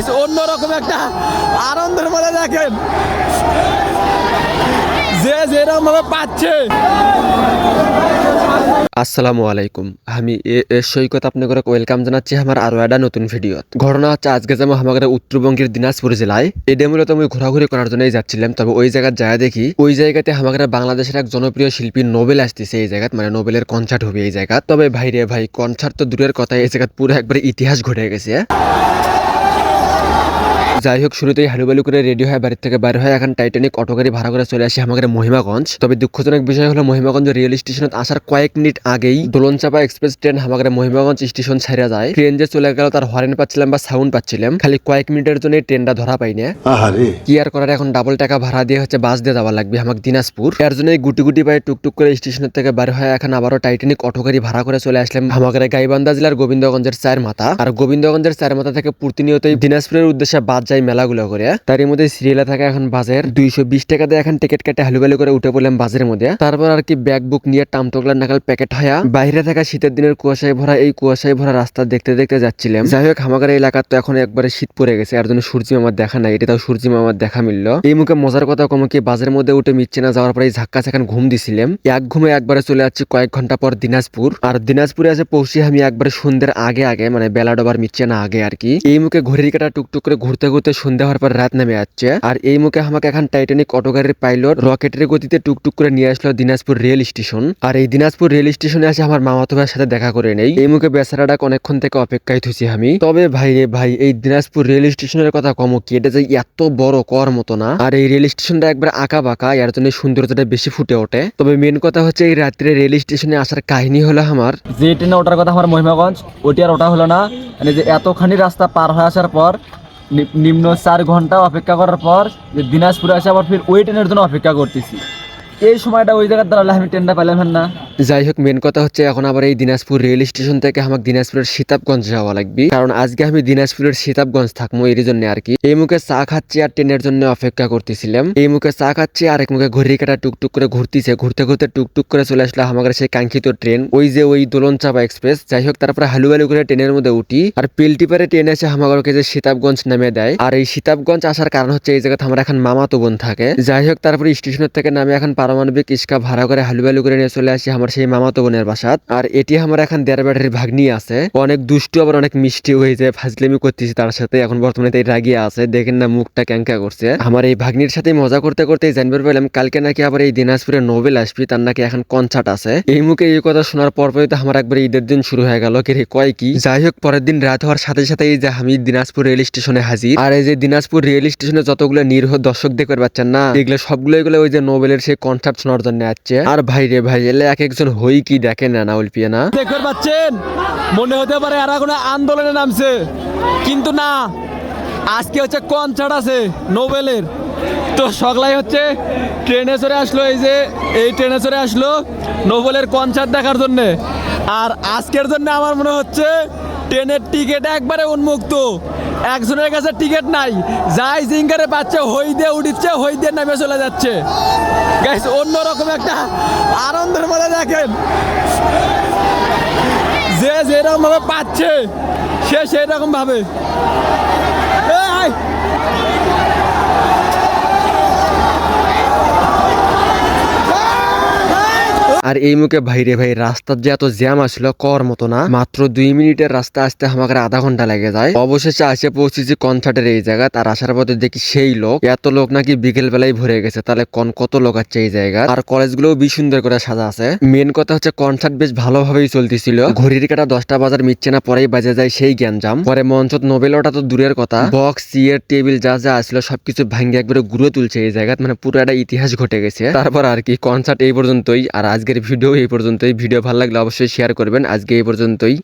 Guys অন্যরকম একটা আনন্দের মধ্যে দেখেন। যে যেরকম ভাবে পাচ্ছে। আসসালামু আলাইকুম। আমি এ সৈকত আপনাদের ওয়েলকাম জানাচ্ছি আমার আরও একটা নতুন ভিডিও ঘটনা হচ্ছে আজকে যেমন আমাদের উত্তরবঙ্গের দিনাজপুর জেলায় এটা মূলত আমি ঘোরাঘুরি করার জন্যই যাচ্ছিলাম, তবে ওই জায়গায় যায় দেখি ওই জায়গাতে আমাদের বাংলাদেশের এক জনপ্রিয় শিল্পী নোবেল আসতেছে এই জায়গাত মানে নোবেলের কনসার্ট হবে এই জায়গা তবে ভাই রে ভাই কনসার্ট তো দূরের কথা, এই জায়গাত পুরো একবারে ইতিহাস ঘটে গেছে। যাই হোক শুরুতেই হালুবালু করে রেডি হয়ে বাড়ির থেকে বাইর হয়ে এখন টাইটানিক অটো গাড়ি ভাড়া করে চলে আসি আমাদের মহিমাগঞ্জ। তবে দুঃখজনক বিষয় হলো মহিমাগঞ্জ রেল স্টেশনে আসার কয়েক মিনিট আগেই দোলনচাপা এক্সপ্রেস ট্রেন আমাদের মহিমাগঞ্জ স্টেশন ছাড়া যায়। ট্রেন যে চলে গেল তার হরেন পাচ্ছিলাম বা সাউন্ড পাচ্ছিলাম। খালি কয়েক মিনিটের জন্য ট্রেনটা ধরা পাই না কি আর করার এখন ডাবল টাকা ভাড়া দিয়ে হচ্ছে বাস দিয়ে যাওয়া লাগবে আমাকে দিনাজপুর। এর জন্য গুটি গুটি পায়ে টুকটুক করে স্টেশনের থেকে বার হয়ে এখন আবারও টাইটানিক অটো গাড়ি ভাড়া করে চলে আসলাম আমাদের গাইবান্ধা জেলার গোবিন্দগঞ্জের চার মাথা। আর গোবিন্দগঞ্জের চার মাথা থেকে প্রতিনিয়তই দিনাজপুরের উদ্দেশ্যে বাদ যায় মেলাগুলো করে তারই মধ্যে সিরিয়ালে থাকা এখন বাজার দুইশো বিশ টাকা দিয়ে এখন টিকিট কেটে হালুবালু করে উঠে পড়লাম বাজারের মধ্যে তারপর আর কি ব্যাগ বুক নিয়ে টামটোকলার নাকাল প্যাকেট হয়া বাইরে থাকা শীতের দিনের কুয়াশায় ভরা এই কুয়াশায় ভরা রাস্তা দেখতে দেখতে যাচ্ছিলাম। যাই হোক আমাদের এলাকার তো এখন একবারে শীত পড়ে গেছে, আর জন্য সূর্যি মামার দেখা নাই এটা তাও সূর্যি মামার দেখা মিলল। এই মুখে মজার কথা কম কি বাজারের মধ্যে উঠে মিচ্ছে না যাওয়ার পরে ঝাক্কা এখন ঘুম দিছিলাম। এক ঘুমে একবারে চলে যাচ্ছি কয়েক ঘণ্টা পর দিনাজপুর, আর দিনাজপুরে আছে পৌঁছে আমি একবারে সন্ধ্যের আগে আগে মানে বেলা ডোবার মিচ্ছে না আগে আর কি, এই মুখে ঘড়ির কাটা টুকটুক করে ঘুরতে ঘুরতে সন্ধ্যা হওয়ার পর রাত নামে যাচ্ছে আর এই মুখে আমাকে এখন টাইটানিক অটো গাড়ির পাইলট রকেটের গতিতে টুকটুক করে নিয়ে আসলো দিনাজপুর রেল স্টেশন আর এই দিনাজপুর রেল স্টেশনে এসে আমার মামাতো ভাইয়ের সাথে দেখা করে নেই। এই মুখে বেচারাটা অনেকক্ষণ থেকে অপেক্ষায় থুছি আমি। তবে ভাই রে ভাই, এই দিনাজপুর রেল স্টেশনের কথা কম কি? এটা যে এত বড় কর মতো না। আর এই রেল স্টেশনটা একবার আঁকা বাঁকা এর জন্য সৌন্দর্যটা বেশি ফুটে ওঠে। তবে মেন কথা হচ্ছে এই রাত্রে রেল স্টেশনে আসার কাহিনী হলো আমার। যে ট্রেনে ওঠার কথা আমার মহিমাগঞ্জ, ওটি আর ওটা হলো না। মানে যে এতখানি রাস্তা পার হয়ে আসার পর নিম্ন চার ঘণ্টা অপেক্ষা করার পর দিনাজপুরে আসে আবার ফির ওই ট্রেনের জন্য অপেক্ষা করতেছি। এই সময়টা ওই জায়গার দাঁড়ালে আমি ট্রেনটা পেলাম না। যাই হোক মেন কথা হচ্ছে এখন আবার এই দিনাজপুর রেল স্টেশন থেকে আমাকে দিনাজপুরের সীতাবগঞ্জ যাওয়া লাগবে। কারণ আজকে আমি দিনাজপুরের সীতাবগঞ্জ থাকব এর জন্য আর কি। এই মুখে চা খাচ্ছি আর ট্রেনের জন্য অপেক্ষা করতেছিলাম। এই মুখে চা খাচ্ছি আর এক মুখে ঘড়ি কাটা টুকটুক করে ঘুরতেছে। ঘুরতে ঘুরতে টুকটুক করে চলে আসলো আমাদের সেই কাঙ্ক্ষিত ট্রেন ওই যে ওই দোলন চাপা এক্সপ্রেস যাই হোক, তারপরে হালু হালু করে ট্রেনের মধ্যে উঠি। আর পেলটিপারে ট্রেন এসে আমাদেরকে যে সীতাবগঞ্জ নামে দেয়। আর এই সীতাবগঞ্জ আসার কারণ হচ্ছে এই জায়গাতে আমার এখন মামাতো বোন থাকে। যাই হোক, তারপরে স্টেশনের থেকে নামে এখন পারমাণবিক ইস্কা ভাড়া করে হালুবালু করে নিয়ে চলে আসি আমার সেই মামাতো বোনের বাসাত। আর এটি আমার এখন দেড় ব্যাটারির ভাগ্নি আছে। অনেক দুষ্টু, আবার অনেক মিষ্টি হয়ে যায়। ফাজলেমি করতেছি তার সাথে। এখন বর্তমানে তাই রাগিয়ে আছে। দেখেন না মুখটা ক্যাঙ্কা করছে। আমার এই ভাগ্নির সাথে মজা করতে করতে জানবার পেলাম কালকে নাকি আবার এই দিনাজপুরে নোবেল আসবি, তার নাকি এখন কনসার্ট আছে। এই মুখে এই কথা শোনার পর পরই তো আমার একবার ঈদের দিন শুরু হয়ে গেল। কে কয় কি? যাই হোক, পরের দিন রাত হওয়ার সাথে সাথে এই যে আমি দিনাজপুর রেল স্টেশনে হাজির। আর এই যে দিনাজপুর রেল স্টেশনে যতগুলো নিরহ দর্শক দেখতে পাচ্ছেন না, এগুলো সবগুলো ওই যে নোবেলের সেই শোনার জন্য আসছে। আর ভাই রে ভাই, এলে এক একজন হই কি দেখেন না নাউল পিয়ে না? দেখতে পাচ্ছেন? মনে হতে পারে এরা কোনো আন্দোলনে নামছে। কিন্তু না, আজকে হচ্ছে কনসার্ট আছে নোবেলের। তো সগলাই হচ্ছে ট্রেনে চড়ে আসলো, এই যে এই ট্রেনে চড়ে আসলো নোবেলের কনসার্ট দেখার জন্যে। আর আজকের জন্য আমার মনে হচ্ছে ট্রেনের টিকিট একবারে উন্মুক্ত। একজনের কাছে টিকিট নাই। যাই জিঙ্গারে পাচ্ছে হই দিয়ে উঠিচ্ছে হই দিয়ে নামে চলে যাচ্ছে। গাইস অন্যরকম একটা আনন্দের মধ্যে দেখেন। যে যেরকমভাবে পাচ্ছে, সে সেই রকম ভাবে এই আয়। আর এই মুখে ভাইরে ভাই, রাস্তার যে এত জ্যাম আসলো, কর মতো না। মাত্র দুই মিনিটের রাস্তা আসতে আমাকে আধা ঘণ্টা লেগে যায়। অবশেষে আসে পৌঁছেছি কনসার্টের এই জায়গা তার আসার পথে দেখি সেই লোক। এত লোক নাকি বিকেল বেলায় ভরে গেছে। তাহলে কন কত লোক আছে এই জায়গা আর কলেজগুলোও বেশ সুন্দর করে সাজা আছে। মেন কথা হচ্ছে কনসার্ট বেশ ভালোভাবেই চলতেছিল। ঘড়ির কাটা দশটা বাজার মিচ্ছে না, পরেই বাজে যায় সেই জ্ঞানজাম পরে মঞ্চত নোবেল ওটা তো দূরের কথা। বক্স, চেয়ার, টেবিল যা যা আসলো, সবকিছু ভাঙ্গে একবারে ঘুরে তুলছে এই জায়গা মানে পুরো একটা ইতিহাস ঘটে গেছে। তারপর আর কি, কনসার্ট এই পর্যন্তই। আর আজকের ভিডিও এই পর্যন্তই। ভিডিও ভালো লাগলে অবশ্যই শেয়ার করবেন। আজকে এই পর্যন্তই।